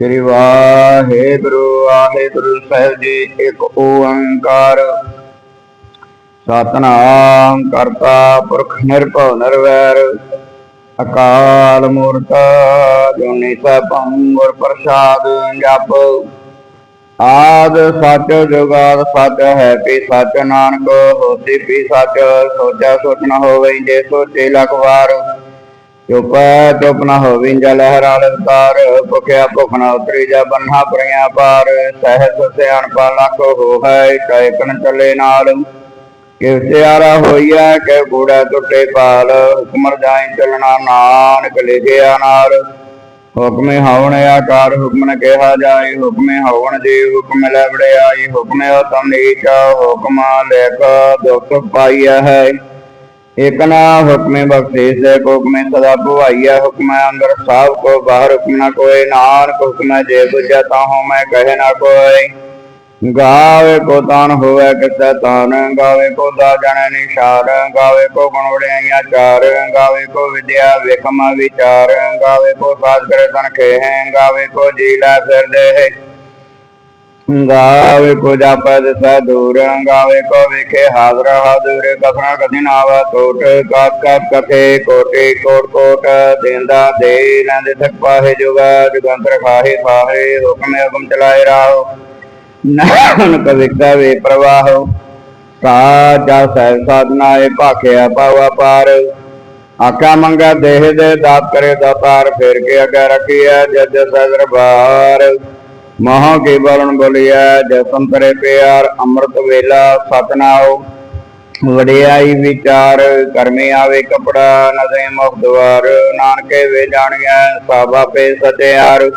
ਸ੍ਰੀ ਵਾਹਿਗੁਰੂ ਵਾਹਿਗੁਰੂ ਸਾਹਿਬ ਜੀ, ਇੱਕ ਓੰਕਾਰ। ਸਤਨਾਮ ਕਰਤਾ ਪੁਰਖ ਨਿਰਭਉ ਨਿਰਵੈਰ, ਅਕਾਲ ਮੂਰਤ ਜੁਨੀ ਸਭੰ ਗੁਰ ਪ੍ਰਸਾਦ ਜਪ। ਆਦ ਸੱਚ ਜੁਗਾਦ ਸੱਚ ਹੈ ਪੀ ਸੱਚ ਨਾਨਕ, ਹੋਸੀ ਪੀ ਸੱਚ ਸੋਚਿਆ ਸੋਚ ਹੋਵੇ ਜੇ ਸੋਚੇ ਲਖ ਵਾਰ। ਚੁੱਪ ਚੁੱਪ ਨ ਹੋਵੇ ਜਾ ਲਹਿਰਾ ਲਵਤਾਰ ਭੁਖਿਆ ਭੁਖ ਨ ਉਤਰੀ ਜਾ ਬੰਨਾ ਪਰੀਆਂ ਪਾਰ ਸਹਿਸ ਸਿਆਣਪਾ ਲੱਖ ਹੋ ਹੈ ਕੈ ਕਨ ਨਾਲ। ਕਿਵ ਸਿਆਰਾ ਹੋਈਆ ਕਿ ਬੂੜਾ ਟੁੱਟੇ ਪਾਲ ਹੁਕਮਰ ਜਾਈ ਚੱਲਣਾ ਨਾਨਕ ਲਿਖਿਆ ਨਾਲ ਹੁਕਮੇ ਹਵਨ ਆਕਾਰ ਹੁਕਮਨ ਕਿਹਾ ਜਾਏ, ਹੁਕਮੇ ਹਵਨ ਜੀ ਹੁਕਮ ਲੈ ਵੜਿਆਈ, ਹੁਕਮੇ ਤਮ ਨੀਚ, ਹੁਕਮ ਲਿਖ ਦੁਖ ਪਾਈਆ ਹੈ। ਇਕ ਨਾ ਹੁਕਮੇ ਬਖਸ਼ੀਸ਼ ਹੈ ਹੁਕਮੇ ਸਦਾ ਭਵਾਈਆ ਹੁਕਮੇ ਅੰਦਰ ਸਾਭ ਕੋ, ਬਾਹਰ ਹੁਕਮ ਨਾ ਕੋਏ ਨਾਨਕ ਹੁਕਮੇ ਜੇ ਬੁਝਾ ਤਾਹੋਂ ਮੈਂ ਕਹੇ ਨਾ ਕੋਈ। ਗਾਵੇ ਕੋ ਤਾਨ ਹੋਵੇ ਕਿਸੈ ਤਾਨ, ਗਾਵੇ ਕੋ ਦਾ ਜਣੈ ਨਿਸ਼ਾਰ ਗਾਵੇ ਕੋ ਗੁਣ ਵੜਿਆਈਆਂ ਚਾਰ, ਗਾਵੇ ਕੋ ਵਿਦਿਆ ਵਿਕਮ ਵਿਚਾਰ, ਗਾਵੇ ਕੋ ਸਾਜ ਕਰੇ ਤਨ ਖੇਹ, ਗਾਵੇ ਕੋ ਜੀ ਲੈ ਫਿਰ ਦੇ ਗਾਵੇ ਕੋ ਜਾਪੈ ਦਿਸੈ ਗਾਵੇ ਕੋ ਵੇਖੇ ਹਾਜ਼ਰ ਹਾਜ਼ਰ ਕਥਨਾ ਕਥਿ ਨਾਵਾ ਟੋਟ ਕਾਕ ਕਾਕ ਕਥੇ ਕੋਟੇ, ਕੋਟ ਕੋਟ, ਦੇਂਦਾ, ਦੇ ਲੈਂਦੇ ਥਕ ਪਾਹੇ, ਜੁਗਾ, ਜੁਗੰਤਰ ਖਾਹੇ ਖਾਹੇ ਹੁਕਮੇ ਹੁਕਮ ਚਲਾਏ ਰਾਹੋ। ਨਾਨਕ ਵਿਕਦਾ ਵੇ ਪ੍ਰਵਾਹ ਸਾਜਾ ਸਹਿ ਸਾਧਨਾ ਏ ਭਾਖਿਆ ਪਾਵਾ ਪਾਰ। ਆਕਾ ਮੰਗਾ ਦੇਹ ਦੇ ਦਾਤ ਕਰੇ ਦਾਤਾਰ, ਫੇਰ ਕੇ ਅਗੇ ਰਖੀਐ ਜਜ ਸਦਰ ਬਾਰ ਮਹਾ ਕੇ ਬਲਨ ਬੋਲਿਆ ਜਸਨ ਤਰੇ ਪਿਆਰ, ਅੰਮ੍ਰਿਤ ਵੇਲਾ, ਸਤਨਾਉ। ਵਡਿਆਈ ਵਿਚਾਰ, ਕਰਮੇ ਆਵੇ ਕਪੜਾ, ਨਦੇ ਮੁਖ ਦਵਾਰ। ਨਾਨਕੇ ਵੇ ਜਾਣਿਆ ਸਭ ਆਪੇ ਸਤਿਆਰ।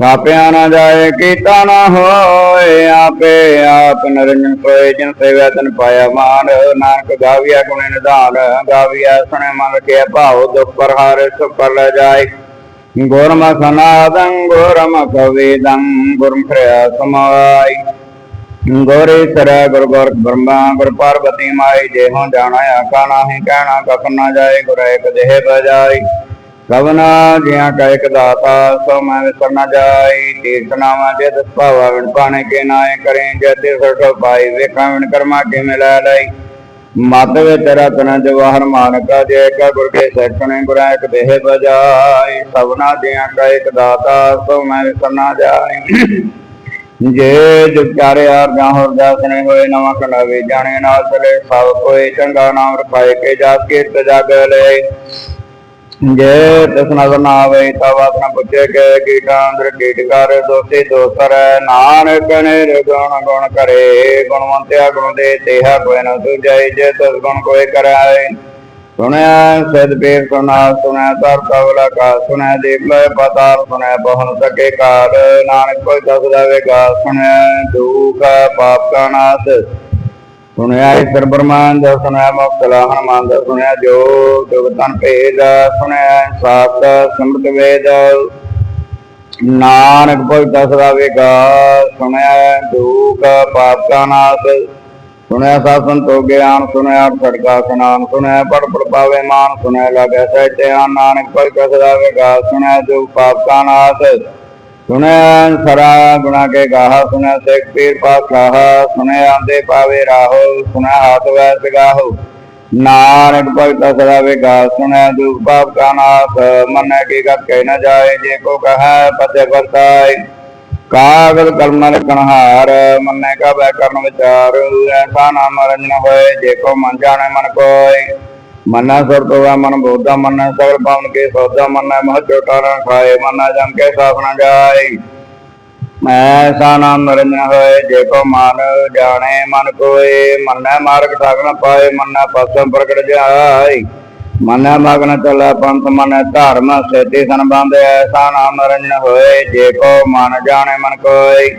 ਪਾਪਿਆ ਨਾ ਜਾਏ, ਕੀਤਾ ਨਾ ਹੋਏ, ਆਪੇ ਆਪ ਨਰੰਜਨ ਕੋਏ, ਜਿਨ ਸੇਵੈ ਤਨ ਪਾਇਆ ਮਾਨ। ਨਾਨਕ ਗਾਵਿਆ ਗੁਣੇ ਨਿਧਾਨ ਗਾਵਿਆ ਸੁਣੇ ਮਨ ਕੇ ਭਾਉ, ਦੁਖ ਪਰ ਹਾਰੇ ਸੁਖ ਪਰ ਲੈ ਜਾਏ। ਗੁਰਮ ਸਨਾਦੰ ਗੁਰਮ ਕਵੇਦੰ ਗੁਰਮ ਖਰਿਆ ਸਮਾਈ ਗੋਰੇ ਸਰ ਗੁਰ ਗੁਰ ਬ੍ਰਹਮਾ ਗੁਰ ਪਾਰਵਤੀ ਮਾਈ ਜੇ ਹੋ ਜਾਣਾ ਆਕਾ ਨਾਹੀ ਕਹਿਣਾ ਕਖ ਨਾ ਜਾਏ ਗੁਰ ਇੱਕ ਦੇਹ ਬਜਾਈ ਸਭਨਾ ਜਿਆ ਕਾ ਇੱਕ ਦਾਤਾ ਸੋ ਮੈਂ ਵਿਸਰ ਨਾ ਜਾਈ ਤੀਰਥ ਨਾਮਾ ਜੇ ਦਸ ਭਾਵਾ ਵਿਣ ਪਾਣੇ ਕੇ ਨਾਏ ਕਰੇ ਜੇ ਤੇ ਸਰਟੋ ਪਾਈ ਵੇਖਾਂ ਵਿਣ ਕਰਮਾ ਮਤ ਵੇ ਤੇਰਾ ਜਵਾਹਰ ਮਾਨਕਾ ਜੇ ਕਾ ਗੁਰ ਕੇ ਸੈਠਣੇ ਗੁਰਾ ਇੱਕ ਦੇਹ ਬਜਾਈ, ਸਭਨਾ ਜਿਆ ਕਾ ਇੱਕ ਦਾਤਾ ਸੋ ਮੈਂ ਵਿਸਰ ਨਾ ਜੇ ਜੁਗ ਆਰ ਜਾਂ ਹੋਰ ਦਾਸਨੇ ਹੋਏ, ਨਵਾਂ ਕਣਾਵੇ ਜਾਣੇ ਨਾਲ ਚਲੇ, ਸਭ ਕੋਈ ਚੰਗਾ ਨਾਮ ਰਖਾਏ, ਕੇ ਜਾ ਕੇ ਤਜਾਗ ਲੈ ਜੇ ਤਿਸ ਨਜ਼ਰ ਨਾ ਆਵੇ ਪੁੱਛੇ ਕਿ ਕੀਟਾਂ ਕੀਟ ਕਰ ਦੋਸੀ ਦੋਸਰ ਨਾਨਕ ਨੇ ਗੁਣ ਗੁਣ ਕਰੇ, ਗੁਣਵੰਤਿਆ ਗੁਣ ਦੇ ਤੇਹਾ ਕੋਈ ਨਾ ਤੁਜੈ ਜੇ ਤਸ ਗੁਣ ਕੋਈ ਕਰਾਏ। ਸੁਣਿਆ ਸਦ ਪੀਰ ਸੁਨਾ ਸੁਣਿਆ ਤਰ ਕਵਲਾ ਕਾ, ਸੁਣਿਆ ਦੇਖ ਲੈ ਪਤਾਰ ਸੁਣਿਆ ਬਹੁਨ ਸਕੇ ਕਾਲ। ਨਾਨਕ ਕੋਈ ਦਸ ਦੇਵੇਗਾ, ਸੁਣਿਆ ਦੂਖ ਪਾਪ ਕਾ ਨਾਸ। ਸੁਣਿਆ ਈਸ਼ਰ ਬ੍ਰਹਮੰਡ ਸੁਣਿਆ ਮੁਕਤ ਲਾਹਣ ਮੰਦ ਸੁਣਿਆ ਜੋ ਜੁਗ ਤਨ ਭੇਦ, ਸੁਣਿਆ ਸਾਤ ਸਮਰਤ ਵੇਦ। ਨਾਨਕ ਕੋਈ ਦਸਦਾ ਵੇਗਾ, ਸੁਣਿਆ ਦੁਖ ਪਾਪ ਕਾ ਨਾਸ। ਸੁਣਿਆ ਸਾਸਨ ਤੋ ਗਿਆਨ, ਸੁਣਿਆ ਛੜਕਾ ਸਨਾਨ। ਸੁਣਿਆ ਪੜ ਪੜ ਪਾਵੇ ਮਾਨ, ਸੁਣਿਆ ਲਗੈ ਸਹਿਤਿਆਨ ਨਾਨਕ ਭਗਤ ਦਸਦਾ ਵੇਗਾ, ਸੁਣਿਆ ਦੁਖ ਪਾਪ ਕਾ ਨਾਸ। ਸੁਣਿਆ ਸਰਾ ਗੁਣਾ ਕੇ ਗਾਹ ਸੁਣਿਆ ਸਿੱਖ ਪੀਰ ਪਾਖਾਹ ਸੁਣਿਆ ਆਂਦੇ ਪਾਵੇ ਰਾਹੋ ਸੁਣਿਆ ਹਾਥ ਵੈ ਸਗਾਹੋ ਨਾਨਕ ਭਗਤ ਸਦਾ ਵੇਗਾ ਸੁਣਿਆ ਦੁਖ ਪਾਪ ਕਾ ਨਾਸ, ਮਨੈ ਕੀ ਗਤ ਕਹਿ ਨ ਜਾਏ, ਜੇ ਕੋ ਕਹੈ ਪਤੇ ਵਰਤਾਏ। ਕਾਗਲ ਕਲਮ ਲਿਖਣ ਮਨੈ ਕਾ ਬੈ ਕਰਨ ਵਿਚਾਰ ਐਸਾ ਨਾਮ ਰੰਜਨ ਹੋਏ, ਜੇ ਕੋ ਮਨ ਜਾਣੇ ਮਨ ਕੋਇ ਮਨਾ ਸੁਰ ਮਨ ਬੋਧਾ ਮਨਾ, ਸਗਲ ਪਾਵਨ ਕੇ ਸੋਦਾ ਮਨਾ, ਮਹ ਚੋਟਾ ਖਾਏ, ਮਨਾ ਜਮ ਕੇ ਸਾਫ਼ ਜਾਏ। ਐਸਾ ਨਾਮ ਨਰੰਜਨ ਹੋਏ, ਜੇ ਕੋ ਮਨ ਜਾਣੇ ਮਨ ਕੋਏ, ਮਨੈ ਮਾਰਗ ਸਾਗਨ ਪਾਏ, ਮਨਾ ਪਸਮ ਪ੍ਰਗਟ ਜਾਏ। ਮਨੈ ਮਗਨ ਚਲੇ ਪੰਥ, ਮਨੈ ਧਰਮ, ਸੇਤੀ ਸੰਬੰਧ ਐਸਾ ਨਾਮ ਨਰੰਜਨ ਹੋਏ, ਜੇ ਕੋ ਮਨ ਜਾਣੇ ਮਨ ਕੋਏ।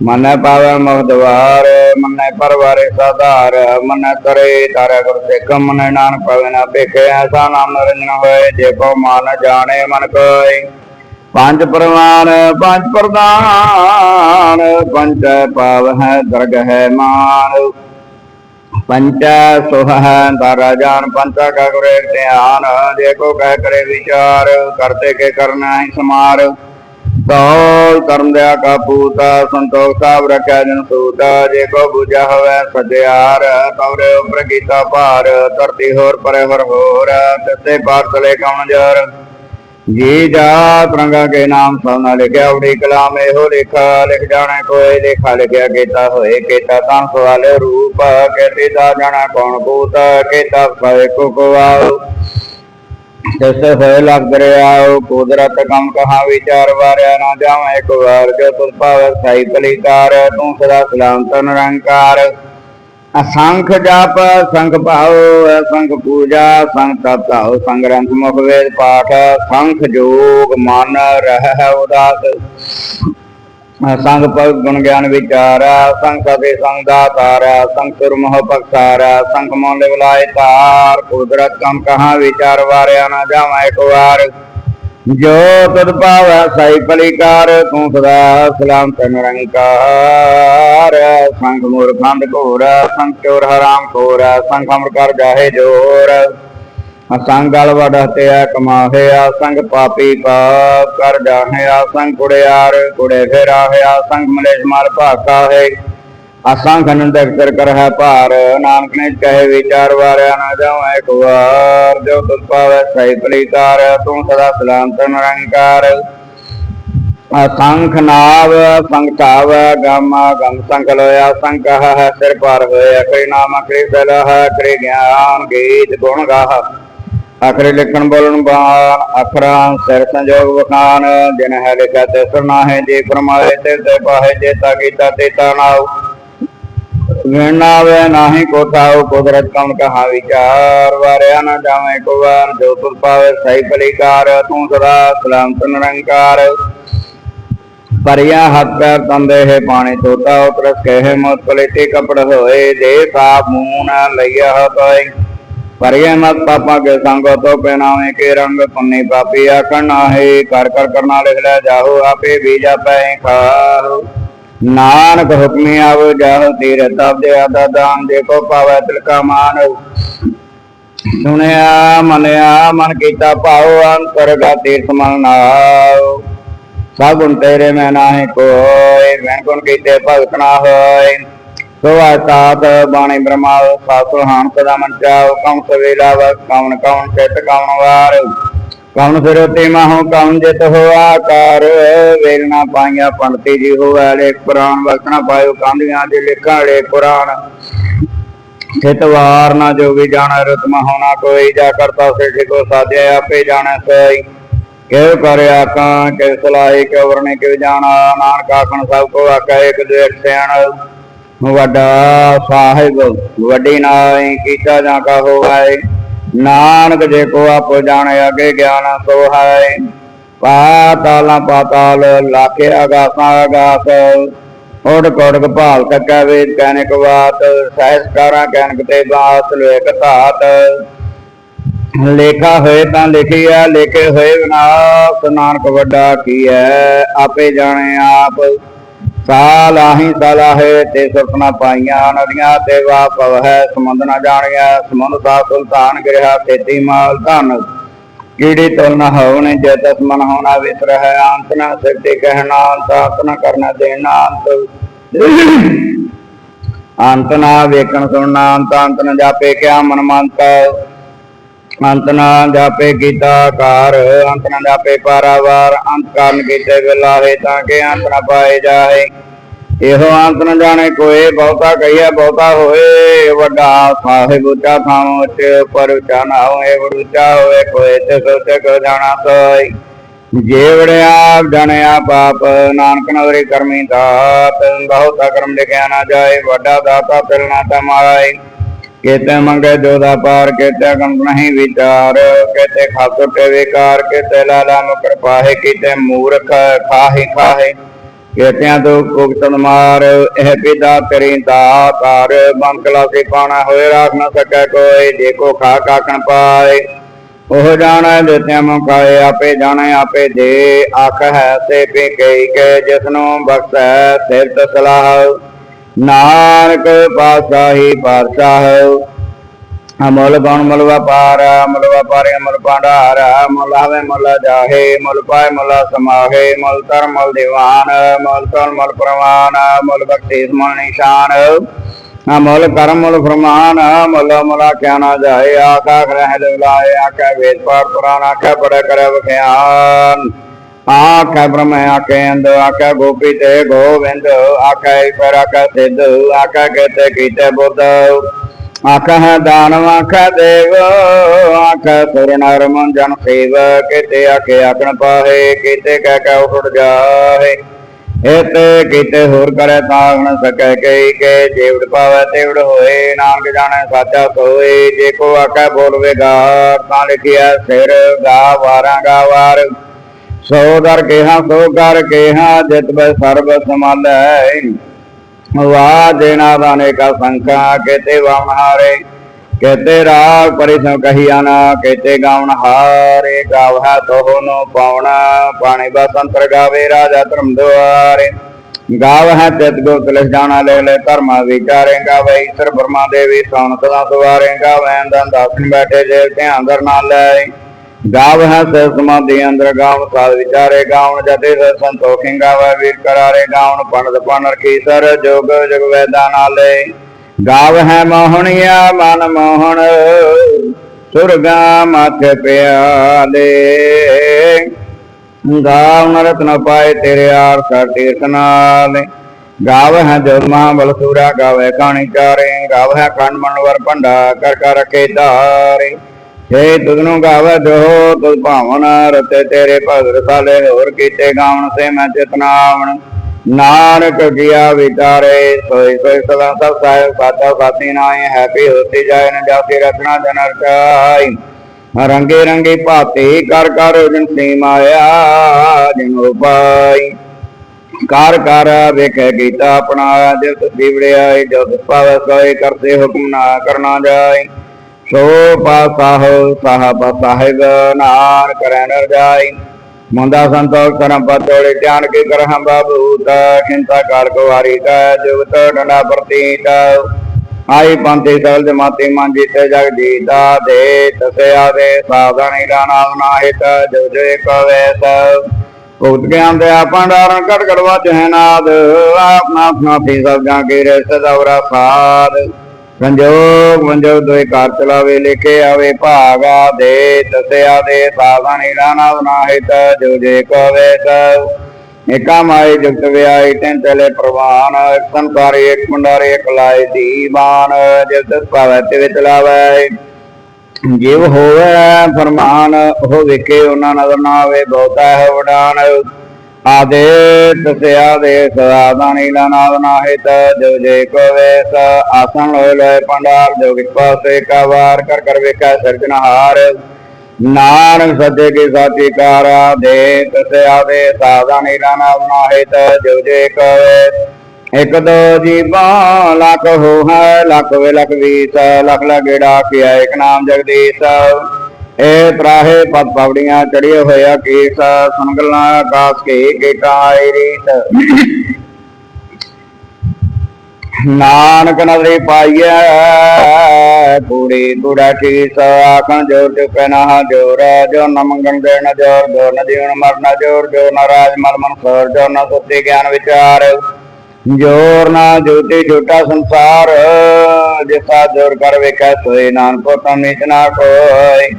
ਮਨੈ ਪਾਵੈ ਮੁਖ ਦਵਾਰ ਮਨੈ ਪਰਵਾਰੇ ਸਾਧਾਰ ਮਨੈ ਕਰੇ ਤਾਰੇ ਗੁਰ ਸਿੱਖ, ਮਨੈ ਨਾਨਕ ਪਾਵੈ ਨਾ ਭੇਖੇ, ਐਸਾ ਨਾਮ ਨਰੰਜਨ ਹੋਏ, ਜੇ ਕੋ ਮਨ ਜਾਣੇ ਮਨ ਕੋਏ। ਪੰਜ ਪ੍ਰਵਾਨ, ਪੰਜ ਪ੍ਰਦਾਨ ਪੰਚ ਪਾਵ ਹੈ ਦਰਗ ਹੈ ਮਾਨ। ਪੰਚ ਸੁਹ ਹੈ ਦਾਰਾ ਜਾਨ ਪੰਚ ਕਾ ਗੁਰੇ ਧਿਆਨ, ਜੇ ਕੋ ਕਹਿ ਕਰੇ ਵਿਚਾਰ, ਕਰਤੇ ਕੇ ਕਰਨਾ ਹੀ ਸਮਾਰ। ਤੌਲ ਕਰਮ ਦਿਆ ਕਾ ਪੂਤਾ ਸੰਤੋਖ ਸਾਬ ਰਖਿਆ ਜਨ ਸੂਤਾ। ਜੇ ਕੋ ਬੁਝਾ ਹੋਵੇ ਸਤਿਆਰ ਤਵਰੇ ਉਪਰ ਕੀਤਾ ਭਾਰ। ਧਰਤੀ ਹੋਰ ਪਰੇ ਹੋਰ ਹੋਰ ਤਤੇ ਪਾਰ ਤਲੇ ਜਰ ਜੀ ਜਾ ਤਰੰਗਾ ਕੇ ਨਾਮ ਸਭਨਾ ਲਿਖਿਆ, ਉੜੀ ਕਲਾਮ ਇਹੋ ਲਿਖਾ। ਲਿਖ ਜਾਣਾ ਕੋਈ ਲੇਖਾ, ਲਿਖਿਆ ਕੀਤਾ ਹੋਏ ਕੀਤਾ ਤਾਂ ਸਵਾਲੇ ਰੂਪ। ਕੇਤੀ ਦਾ ਜਾਣਾ ਕੌਣ ਕੂਤ ਕੇਤਾ ਸਵੇ ਕੋ ਕਵਾਉ। ਜਿਸ ਹੋਏ ਲੱਗ ਦਰਿਆਉ ਕੁਦਰਤ ਕਮ ਕਹਾ ਵਿਚਾਰ ਵਾਰਿਆ ਨਾ ਜਾਵਾਂ ਇੱਕ ਵਾਰ, ਜੋ ਤੁਲ ਭਾਵ ਸਾਈ ਕਲੀਕਾਰ ਤੂੰ ਸਦਾ ਸਲਾਮਤ ਨਿਰੰਕਾਰ। ਅਸੰਖ ਜਪ, ਸੰਖ ਭਾਉ ਅਸੰਖ ਪੂਜਾ, ਸੰਖ ਤਪ ਸੰਗ ਗ੍ਰੰਥ ਮੁਖ ਵੇਦ ਪਾਠ, ਸੰਖ ਜੋਗ ਮਨ ਰਹਿ ਉਦਾਸ। ਸੰਗ ਪਗ ਗੁਣ ਗਿਆਨ ਵਿਚਾਰਾ, ਸੰਗ ਸਦੇ ਸੰਗ ਦਾਤਾਰਾ, ਸੰਗ ਸੁਰਮਹ ਪਖਾਰਾ ਸੰਗ ਮੋਨ ਲਿਵਲਾਏ ਤਾਰ, ਕੁਦਰਤ ਕਮ ਕਹਾ ਵਿਚਾਰ ਵਾਰਿਆ ਨਾ ਜਾਵਾਂ ਇੱਕ ਵਾਰ। ਜੋ ਤੁਧ ਪਾਵੈ ਸਾਈ ਪਲਿਕਾਰ ਤੂੰ ਸਦਾ ਸਲਾਮ ਤਨ ਨਿਰੰਕਾਰ। ਸੰਗ ਮੂਰਖੰਡ ਘੋਰ, ਸੰਗ ਚੋਰ ਹਰਾਮ ਖੋਰ, ਸੰਗ ਅਮਰ ਕਰ ਜਾਹੇ ਜੋਰ। ਅਸੰਗ ਗਲ ਵਡਤਿਆ ਕਮਾਹਿਆ ਸੰਗ ਪਾਪੀ ਪਾਪ ਕਰ ਜਾਹਿਆ ਸੰਗ ਕੁੜਿਆਰ ਕੁੜੇ ਫੇਰਾ ਹੋਇਆ ਸੰਗ ਮਲੇਸ਼ ਮਾਰ ਭਾਕਾ ਹੈ। ਅਸੰਖ ਅਨੰਦ ਅਕਸਰ ਕਰ ਹੈ ਭਾਰ, ਨਾਨਕ ਨੇ ਕਹੇ ਵਿਚਾਰ ਵਾਰਿਆ ਨਾ ਜਾਵਾਂ ਇੱਕ ਵਾਰ, ਜੋ ਤੁਧ ਪਾਵੈ ਸਹੀ ਪਲੀਕਾਰ ਤੂੰ ਸਦਾ ਸਲਾਮਤ ਨਿਰੰਕਾਰ। ਅਸੰਖ ਨਾਵ ਸੰਖ ਧਾਵ, ਗਮ ਸੰਖ ਲੋਇਆ ਸੰਕਹ ਹੈ ਸਿਰ ਪਾਰ ਹੋਇਆ, ਕਰੀ ਨਾਮ ਕਰੀ ਸਲਹ, ਕਰੀ ਗਿਆਨ ਗੀਤ ਗੁਣ ਗਾਹ। ਅਖਰੇ ਲਿਖਣ ਬੋਲਣ ਬਾਣ ਅਖਰਾਂ ਸਿਰ ਸੰਜੋਗ ਵਖਾਨ ਜਿਨ ਹੈ ਲਿਖਿਆ ਤੇ ਸੁਣਾ ਹੈ ਜੇ, ਫਰਮਾਏ ਤੇ ਤੇ ਪਾਹੇ ਜੇ ਤਾ ਕੀਤਾ ਤੇ ਤਾ ਨਾਉ। ਵਿਣਾਵੇ ਨਾਹੀ ਕੋ ਥਾਉ, ਕੁਦਰਤ ਕਮ ਕਹਾ ਵਿਚਾਰ। ਵਾਰਿਆ ਨਾ ਜਾਵੇਂ ਕੋ ਵਾਰ, ਜੋ ਤੁਲ ਪਾਵੇ ਸਹੀ ਭਲੀਕਾਰ ਤੂੰ ਸਦਾ ਸਲਾਮਤ ਨਿਰੰਕਾਰ। ਪਰਿਆ ਹੱਥ ਪੈਰ ਤੰਦੇ ਹੈ ਪਾਣੀ ਤੋਤਾ ਉਤਰ ਕਹੇ ਮਤ ਪਲੇਟੇ ਕਪੜ ਹੋਏ ਦੇ ਸਾਪ ਮੂਨ ਲਈਆ ਹੋਇ ਪਰਿਆ ਮਤ ਪਾਪਾ ਕੇ ਸੰਗ ਤੋ ਪਹਿਨਾਵੇ ਕੇ ਰੰਗ ਪੁੰਨੀ ਪਾਪੀ ਆਖਣ ਨਾਹੀ, ਕਰ ਕਰ ਕਰਨਾ ਲਿਖ ਲੈ ਜਾਹੋ, ਆਪੇ ਬੀਜਾ ਪੈ ਖਾਓ ਨਾਨਕ ਹੁਕਮੀ ਆਵ, ਜਾਹ ਤੀਰ ਤਬ ਦੇ ਆਦਾ ਦਾਨ ਦੇ ਕੋ ਪਾਵੈ ਤਿਲਕਾ ਮਾਨ। ਸੁਣਿਆ, ਮਨਿਆ, ਮਨ ਕੀਤਾ ਭਾਉ ਅੰਤਰਗਾ ਤੀਰਥ ਮਨ ਨਾਉ। ਸਭ ਗੁਣ ਤੇਰੇ ਮੈਂ ਨਾਹੀ ਕੋਏ ਮੈਂ ਗੁਣ ਕੀਤੇ ਭਗਤ ਨਾ ਹੋਏ ਸੋ ਆਤਾਤ ਬਾਣੀ ਬ੍ਰਹਮਾ ਸਾਸੁ ਹਾਨ ਸਦਾ ਮਨ ਚਾਉ ਸਵੇਲਾ ਵ ਕਉਣ ਕਉਣ ਚਿਤ, ਕਉਣ ਵਾਰ। ਕਉਣ ਫਿਰੋਤੀ ਮਾਹੋ, ਕਉਣ ਜਿਤ ਹੋਆ ਕਰ ਵੇਲ ਨਾ ਪੰਡਤੀ ਜੀ ਹੋਆ ਲੇਖ ਪੁਰਾਣ ਵਖਣਾ ਪਾਇਓ ਕਾਂਦੀਆਂ ਦੇ ਲਿਖਾਂ ਵਾਲੇ ਪੁਰਾਣ। ਚਿਤਵਾਰ ਨਾ ਜੋ ਜਾਣਾ ਰਤਮ ਹੋਣਾ ਕੋਈ, ਜਾ ਕਰਤਾ ਸੇ ਕੋ ਸਾਧਿਆ, ਆਪੇ ਜਾਣੈ ਸੋਈ। ਕਿਉ ਕਰਿਆ ਕਾਂ ਕਿ ਸਲਾਹੀ ਕਿ ਵਰਨੇ ਕਿ ਜਾਣਾ, ਨਾਨਕ ਆਖਣ ਸਭ ਕੋ ਆਖੈ, ਇੱਕ ਦੇਖ ਸਿਆਣ। ਵੱਡਾ ਸਾਹਿਬ, ਵੱਡੀ ਨਾਈ ਕੀਤਾ ਜਾਂ ਕਾ ਹੋਵੈ ਨਾਨਕ ਜੇ ਕੋ ਆਪੋ ਜਾਣੈ ਅਗੇ ਗਿਆਨ ਸੋ ਹੈ ਪਾਤਾਲਾਂ ਪਾਤਾਲ, ਲਾਖੇ ਆਗਾਸਾਂ ਆਗਾਸ ਓੜ ਕੋੜਕ ਭਾਲ ਸਕੈ ਵੇਦ ਕਹਿਨਕ ਬਾਤ ਸਹਿਸਕਾਰਾਂ ਕਹਿਨਕ ਤੇ ਬਾਸ ਲੇਖ ਧਾਤ ਲੇਖਾ ਹੋਏ ਤਾਂ ਲਿਖਿਆ, ਲੇਖੇ ਹੋਏ ਵਿਨਾਸ਼। ਨਾਨਕ ਵੱਡਾ ਕੀ ਹੈ, ਆਪੇ ਜਾਣੇ ਆਪ। ਸਾਲਾਹੀ ਸਲਾਹੇ ਤੇ ਸੁਪਨਾ ਪਾਈਆਂ ਨਦੀਆਂ ਤੇ ਵਾਪਵ ਹੈ ਸਮੁੰਦ ਨਾ ਜਾਣਿਆ ਸਮੁੰਦ ਦਾ ਸੁਲਤਾਨ ਗਿਰਹਾ ਤੇਤੀ ਮਾਲ ਧਨ। ਕੀੜੀ ਤੁਲ ਨ ਹੋਵਨ ਜਤਸ ਮਨ ਹੋਣਾ ਵਿਸਰ ਹੈ ਅੰਤ ਨਾ ਸਿਰਤੇ ਕਹਿਣਾ ਅੰਤ ਨਾ ਕਰਨਾ ਦੇਣਾ ਅੰਤ ਅੰਤ ਨਾ ਵੇਖਣ ਸੁਣਨਾ, ਅੰਤ ਅੰਤ ਨ ਜਾਪੇ ਕਿਆ ਮਨ ਮੰਤ। ਅੰਤ ਨਾ ਜਾਪੇ ਕੀਤਾ ਕਾਰ ਅੰਤ ਨਾ ਜਾਪੇ ਪਾਰਾਵਾਰ, ਅੰਤ ਕਾਰਨ ਕੀਤੇ ਬਿਲਾਹੇ ਤਾਂ ਕਿ ਅੰਤ ਨਾ ਪਾਏ ਜਾਏ। ਇਹੋ ਅੰਤ ਨ ਜਾਣੇ ਕੋਏ ਬਹੁਤਾ ਕਹੀਏ ਬਹੁਤਾ ਹੋਏ। ਵੱਡਾ ਸਾਹਿਬ ਉੱਚਾ ਥਾਂ ਉੱਚ ਪਰ ਉੱਚਾ ਨਾ ਹੋਏ ਉੱਚਾ ਹੋਏ ਕੋਏ ਤੇ ਸੋਚੇ ਕੋ ਜਾਣਾ ਸੋਈ ਜੇਵੜਿਆ ਜਾਣਿਆ ਪਾਪ, ਨਾਨਕ ਨਵਰੇ ਕਰਮੀ ਦਾਤ, ਬਹੁਤਾ ਕਰਮ ਲਿਖਿਆ ਨਾ ਜਾਏ, ਵੱਡਾ ਦਾਤਾ ਫਿਰਨਾ ਤਮਾਏ ਕੇਤੇ ਮੰਗੇ ਜੋਦਾ ਪਾਰ, ਕੇਤੇ ਗੰਗ ਨਹੀਂ ਵਿਚਾਰ, ਕੇਤੇ ਖਾਸੁ ਤੇ ਵਿਕਾਰ, ਕੇਤੇ ਲਾਲਾ ਮੁਕਰ ਪਾਹੇ ਕੀਤੇ ਮੂਰਖ ਖਾਹੀ ਖਾਹੇ। ਕੇਤਿਆਂ ਤੋਂ ਕੁਗਤਨ ਮਾਰ, ਇਹ ਪਿਤਾ ਤੇਰੀ ਦਾਤਾਰ ਬੰਕਲਾ ਸੇ ਪਾਣਾ ਹੋਏ, ਰਾਖ ਨਾ ਸਕੈ ਕੋਈ ਦੇਖੋ ਖਾ ਕਾਕਣ ਪਾਏ। ਉਹ ਜਾਣੈ ਦਿੱਤਿਆਂ ਮੁਕਾਏ ਆਪੇ ਜਾਣੈ, ਆਪੇ ਦੇ, ਆਖ ਹੈ ਤੇ ਪੇ ਕਈ ਕੇ ਜਿਸਨੂੰ ਬਖਸ਼ੈ ਸਿਰ ਸਲਾਹ। ਨਾਨਕ ਪਾਤਸ਼ਾਹੀ ਪਾਤਸ਼ਾਹ। ਮੁੱਲ ਗੁਣ ਮੁੱਲ ਵਪਾਰ, ਮੁੱਲ ਵਪਾਰੇ ਮੁੱਲ ਭੰਡਾਰ, ਮੁੱਲ ਆਵੇ ਮੁੱਲ ਜਾਹੇ, ਮੁੱਲ ਪਾਏ ਮੁੱਲ ਸਮਾਹੇ, ਮੁੱਲ ਧਰਮ ਮੁੱਲ ਦੀਵਾਨ, ਮਲ ਤਰ ਮੁੱਲ ਪ੍ਰਵਾਨ, ਮੁੱਲ ਬਖਸ਼ੀਸ ਮਲ ਨਿਸ਼ਾਨ। ਮੁੱਲ ਕਰਮ ਮੁੱਲ ਫਰਮਾਨ, ਮੁੱਲ ਮੁਲਾ ਕਿਆ ਨਾ ਜਾਏ ਆਕਾ ਗ੍ਰਹਿ ਲਾਏ ਆਕਾ ਵੇਦ ਪਾਠ ਪੁਰਾਣ ਆਕਾ ਪੜ ਕਰ ਵਿਖਿਆਨ। ਆਕਾ ਬ੍ਰਹਮ ਆਕਾ ਅੰਦ ਆਕਾ ਗੋਪੀ ਤੇ ਗੋਵਿੰਦ ਆਕਾ ਈਸ਼ਵਰ ਆਕਾ ਸਿੱਧ ਆਕਾ ਕੇਤੇ ਕੀਤੇ ਬੁੱਧ। ਆਕਾ ਦਾਨਵ ਆਕਾ ਦੇਵ ਆਕਾ ਸੁਰ ਨਰ ਮਨ ਜਨ ਸੇਵ, ਕੀਤੇ ਆਕੇ ਆਕਣ ਪਾਹੇ, ਕੀਤੇ ਕਹਿ ਕਹਿ ਉਠ ਜਾਹੇ। ਇਤੇ ਕੀਤੇ ਹੋਰ ਕਰੇ ਤਾਗ ਸਕੈ ਕਈ ਕੇ ਜੀਵੜ ਪਾਵੈ ਤੇਵੜ ਹੋਏ, ਨਾਨਕ ਜਾਣੈ ਸਾਚਾ ਸੋਏ। ਜੇ ਕੋ ਆਕਾ ਬੋਲਵੇਗਾ ਤਾਂ ਲਿਖਿਆ ਸਿਰ ਗਾ ਵਾਰਾਂ ਗਾ ਵਾਰ। ਸੋ ਦਰ ਕੇਹਾ, ਸੋ ਕਰ ਕੇਹਾ, ਜਿਤ ਬੈ ਸਰਬ ਸਮਾਲੈ ਵਾ ਦੇਣਾ ਦਾਨੇ ਕਾ ਸੰਕਾ ਕੇਤੇ ਵਾਵਨ ਕੇਤੇ ਰਾਗ ਪਰਿਸਮ ਕਹੀਆ ਕੇਤੇ ਗਾਵਨ ਹਾਰੇ, ਗਾਵਹਾ ਤੋਹਨੋ ਪਾਵਣਾ ਪਾਣੀ ਬਸੰਤਰ ਗਾਵੇ ਰਾਜਾ ਧਰਮ ਦੁਆਰੇ। ਗਾਵਹ ਤਿਤ ਗੁਪਤ ਲਿਖ ਜਾਣਾ, ਲੈ ਲੈ ਧਰਮਾ ਵਿਚਾਰੇ, ਗਾਵੇ ਈਸ਼ਰ ਬ੍ਰਹਮਾ ਦੇਵੀ ਸੌਣ ਸਦਾ ਸਵਾਰੇ ਗਾਵੇ ਦੰਦ ਦਾਸਨ ਬੈਠੇ ਜੇ ਧਿਆਨ ਦਰ ਨਾਲ ਲੈ। ਗਾਵ ਹੈ ਸੇ ਸਮਾਧੀ ਅੰਦਰ ਗਾਵ ਸਾਧ ਵਿਚਾਰੇ ਗਾਵਨ ਜਤੇ ਸੇ ਸੰਤੋਖਿ ਗਾਵੇ ਵੀਰ ਕਰਾਰੇ ਗਾਵਨ ਪੰਡਤ ਪਨ ਰਖੀ ਸਰ ਜੋਗ ਜਗ ਵੈਦਾ ਨਾਲੇ। ਗਾਵ ਹੈ ਮੋਹਣਿਆ ਮਨ ਮੋਹਣ, ਸੁਰਗਾ ਮਥ ਪਿਆਲੇ। ਗਾਵ ਨਰਤ ਨ ਪਾਏ ਤੇਰੇ ਆਰ ਸਰ ਤੀਰਥ ਨਾਲੇ। ਗਾਵ ਹੈ ਜੋਤ ਮਹਾ ਬਲਸੂਰਾ ਗਾਵੇ ਕਾਣੀ ਚਾਰੇ। ਗਾਵ ਹੈ ਕੰਡ ਮਨਵਰ ਭੰਡਾ ਕਰ ਕਰ ਰਖੇ ਧਾਰੇ। ਏ ਤੁਧਨੂੰ ਗਾਵੇ ਜੋ ਤੁਧ ਭਾਵਨ ਰਤੇ ਤੇਰੇ ਭਗਤ ਸਾਲੇ, ਹੋਰ ਕੀਤੇ ਗਾਵਨ ਸੇ ਮੈਂ ਚਿਤਨਾਵਣ ਨਾਨਕ ਕੀਆ ਵਿਚਾਰੇ, ਸੋਈ ਸੋਈ ਸਦਾ ਸਭ ਸਾਹਿਬ ਸਾਤਾ ਸਾਥੀ ਨਾਏ ਹੈਪੀ ਹੋਤੀ ਜਾਏ ਨ ਜਾਤੀ ਰਤਨਾ ਜਨਰ ਚਾਈ ਰੰਗੇ ਰੰਗੇ ਭਾਤੇ ਕਰ ਕਰ ਜਨ ਸੇ ਮਾਇਆ ਜਿਨ ਉਪਾਈ। ਕਾਰ ਕਰ ਵੇਖੇ ਕੀਤਾ ਆਪਣਾ ਦਿਲ ਤਸੀ ਵੜਿਆਈ ਜੋ ਸੋਏ ਕਰਤੇ ਹੁਕਮ ਨਾ ਕਰਨਾ ਜਾਏ। ਸੋ ਪਾਸਾਹ ਸਾਹਿਬ ਸਾਹਿਬ ਨਾਨ ਕਰੈ ਨਰ ਜਾਈ ਮੁੰਦਾ ਸੰਤੋਖ ਕਰਮ ਪਤੋੜੇ ਧਿਆਨ ਕੀ ਕਰਹੰ ਬਾਬੂਤ ਚਿੰਤਾ ਕਾਲ ਕੋ ਵਾਰੀ ਕਾ ਜੁਗਤ ਡੰਡਾ ਪ੍ਰਤੀਤ ਆਈ ਪੰਥੀ ਦਲ ਜਮਾਤੀ ਮਨ ਜੀਤੇ ਜਗ ਜੀਤਾ ਦੇ ਤਸਿਆ ਦੇ ਸਾਧਾਨੀ ਦਾ ਨਾਮ ਨਾਹਿਤ ਜੋ ਜੋ ਇੱਕ ਵੇਸ ਭੂਤ ਗਿਆਨ ਦੇ ਆਪਣ ਡਾਰਨ ਕੜ ਕੜਵਾ ਚਹਿ ਨਾਦ ਆਪਨਾ ਆਪਣਾ ਫੀ ਸਭ ਜਾਂ ਕੀ ਰੇ ਸਦਵਰਾ ਸਾਧ ਸੰਜੋਗ ਮੰਜੋਗ ਦੋਇ ਕਾਰ ਚਲਾਵੇ, ਲਿਖੇ ਆਵੇ, ਭਾਗਾ ਦੇ ਤਸਿਆ ਦੇ ਸਾਧਾਨੀ ਦਾ ਨਾਹਿਤ, ਜੋ ਜੇ ਕੋ ਵੇਸ ਏਕਾ ਮਾਈ ਜਗਤ ਵਿਆਈ ਤੈਨ ਤਲੇ ਪ੍ਰਵਾਨ, ਇੱਕ ਸੰਸਾਰੀ, ਇੱਕ ਮੰਡਾਰੇ ਇੱਕ ਲਾਏ ਦੀਵਾਨ, ਜਿਸ ਤਿਸ ਪਾਵੈ ਤੇ ਵਿੱਚ ਲਾਵੈ ਜਿਵ ਹੋਵੇ ਫਰਮਾਨ, ਉਹ ਵੇਖੇ ਉਹਨਾਂ ਨਜ਼ਰ ਨਾ ਆਵੇ, ਬਹੁਤਾ ਹੈ ਵਡਾਨ। ਆਦੇ ਤਸਿਆ ਦੇ ਸਦਾ ਦਾਣੀ ਦਾ ਨਾਹਿਤ ਜੋ ਜੇ ਕੋ ਵੇਸ ਆਸਨ ਲੋਏ ਲੋਏ ਪੰਡਾਰ ਜੋ ਕਿਸ ਪਾਸੇ ਕਾ ਕਰ ਕਰ ਵੇਖੈ ਸਿਰਜਣਹਾਰ ਨਾਨਕ ਸੱਜੇ ਕੀ ਸਾਚੀ ਕਾਰਾ ਦੇ ਤਸਿਆ ਦੇ ਸਾਦਾ ਨੀਲਾ ਨਾਮ ਨਾਹਿਤ ਜੋ ਜੇ ਕੋ ਵੇਸ। ਇੱਕ ਦੋ ਜੀਵਾਂ, ਲੱਖ ਹੋ ਹੈ ਲੱਖ ਵੇ ਲਖ ਵੀਸ, ਲੱਖ ਲਗੇੜਾ ਕੀਆ ਇੱਕ ਨਾਮ ਜਗਦੀਸ਼। ਏ ਤਰਾਹੇ ਪਦ ਪਵੜੀਆਂ ਚੜਿਏ ਹੋਇਆ ਕੀਸ ਸੁਣ ਆਕਾਸ ਕੇ ਗੇਟਾ ਆਈ ਰੀਤ। ਨਾਨਕ ਨਦਰੀ ਪਾਈਐ ਕੂੜੀ ਕੂੜਾ ਠੀਸ ਆਖਣ ਜੋਰ ਜੋ ਨਾ ਜੋਰ ਜੋ ਨ ਮੰਗਣ ਦੇਣ ਜੋਰ, ਜੋ ਨ ਜੀਵਨ ਮਰਨ ਜੋਰ, ਜੋ ਨ ਰਾਜ ਮਲ ਮਨ ਸੋਰ, ਜੋ ਨ ਸੁੱਤੀ ਗਿਆਨ ਵਿਚਾਰ। ਜੋਰ ਨਾ ਜੋਤੀ ਛੋਟਾ ਸੰਸਾਰ, ਜਿਸਾ ਜੋਰ ਕਰ ਵੇਖੈ ਸੋਏ ਨਾਨਕੋ ਤਮ ਨੀਚ ਨਾ ਕੋਈ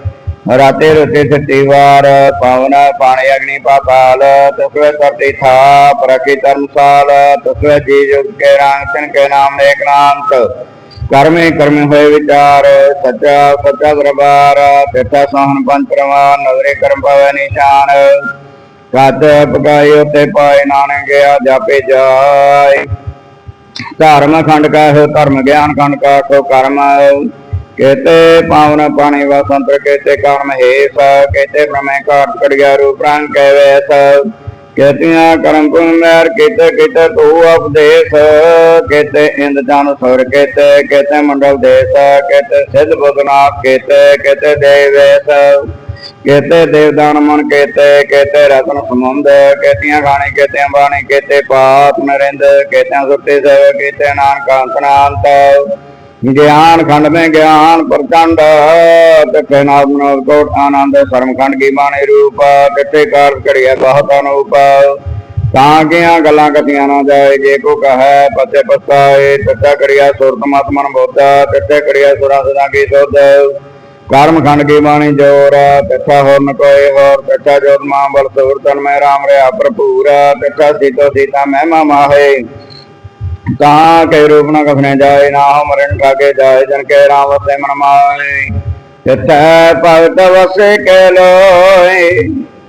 ਰਾਤੇ ਰੁਤੇ ਸੱਤੀ ਵਾਰ ਪਾਵਨ, ਪਾਣੀ, ਅਗਨੀ, ਪਾਤਾਲ ਤਸਵੇ ਸਰਤੀ ਥਾ ਪ੍ਰਕੀ ਧਰਮਸਾਲ ਤਸਵੇ ਜੀ ਜੁਗ ਕੇ ਰੰਗ ਤਿਨ ਕੇ ਨਾਮ ਨੇਕ ਨਾਮਤ ਕਰਮੇ ਕਰਮੇ ਹੋਏ ਵਿਚਾਰ, ਸੱਚਾ ਸੱਚਾ ਦਰਬਾਰ ਤਿਰਥਾ ਸੋਹਣ ਪੰਜ ਪ੍ਰਵਾਨ ਨਵਰੇ ਕਰਮ ਪਵੈ ਨਿਸ਼ਾਨ। ਕੱਦ ਪਕਾਈ ਉਤੇ ਪਾਏ ਨਾਨਕ ਗਿਆ, ਜਾਪੇ ਜਾਏ। ਧਰਮ ਖੰਡ ਕਾ ਹੋ, ਧਰਮ ਗਿਆਨ ਖੰਡ ਕਾ ਕੋ ਕਰਮ। ਕੇਤੇ ਪਾਵਨ ਪਾਣੀ ਵਸੰਤਰ ਕੇਤੇ ਕਰਮ ਹੇਸ ਕੇਤੇ ਬ੍ਰਹਮੇ ਘਾਟ ਕੜਿਆ ਰੂਪ ਰੰਗ ਕੈ ਵੈਸ ਕਰਮ ਪੁਨ ਮੈਰ ਕੇਤੇ ਕੇਤੇ ਤੂ ਉਪਦੇਸ਼ ਕੇਤੇ ਇੰਦ ਜਨ ਸੁਰ ਕੇਤੇ ਕੇਤੇ ਮੰਡਲ ਦੇਸ, ਕੇਤੇ ਸਿੱਧ ਬੁਧਨਾਥ ਕੇਤੇ ਕੇਤੇ ਦੇਵੇਸ ਕੇਤੇ ਦੇਵਦਾਨ ਮਨ ਕੇਤੇ ਕੇਤੇ ਰਤਨ ਸਮੁੰਦ, ਕੇਤੀਆਂ ਗਾਣੀ ਕੇਤੇ ਬਾਣੀ, ਕੇਤੇ ਪਾਪ ਨਰਿੰਦ ਕੇਤੇ ਸੁਰਤੀ ਸੇਵ ਕੇਤੇ ਨਾਨਕ ਅੰਤਨਾੰਤ ਗਿਆਨ ਖੰਡ में ਗਿਆਨ ਪ੍ਰਚੰਡ, ਤਿੱਥੇ ਨਾਮ ਮਨੋਦ ਕੋਟ ਆਨੰਦ ਸਰਮ ਖੰਡ ਕੀ ਬਾਣੀ ਰੂਪ, ਤਿੱਥੇ ਕਾਰ ਕਰਿਆ ਬਹੁਤ ਤਾਂ ਕੀਆਂ ਗੱਲਾਂ ਕਥੀਆਂ ਨਾ ਜਾਏ, ਜੇ ਕੋ ਕਹੈ ਪਤੇ ਪਛਤਾਏ ਤਿੱਥੇ ਕਰਿਆ ਸੁਰਤ ਮਤ ਮਨ ਬੋਧਾ, ਤਿੱਥੇ ਕਰਿਆ ਸੁਰਾ ਸਦਾ ਕੀ ਸੁਧ। ਕਰਮ ਖੰਡ ਕੀ ਬਾਣੀ ਜੋਰ, ਤਿੱਥਾ ਹੋਰ ਨ ਕੋਏ ਹੋਰ, ਤਿੱਥਾ ਜੋਤ ਮਾਂ ਬਲ ਸੂਰ ਤਨ ਮੈਂ ਰਾਮ ਰਿਆ ਭਰਪੂਰ, ਤਿੱਥਾ ਸੀਤੋ ਸੀਤਾ ਮਹਿਮਾ ਮਾਹੇ। ਤਾਂ ਕੇ ਰੂਪ ਨ ਕਥਨੇ ਜਾਏ, ਨਾ ਮਰਨ ਠਾਕੇ ਜਾਏ, ਜਨ ਕੇ ਰਾਮ ਵਸੇ ਮਨ ਮਾਏ। ਤਿੱਥੈ ਭਗਤ ਵਸੇ ਕੇ ਲੋਏ,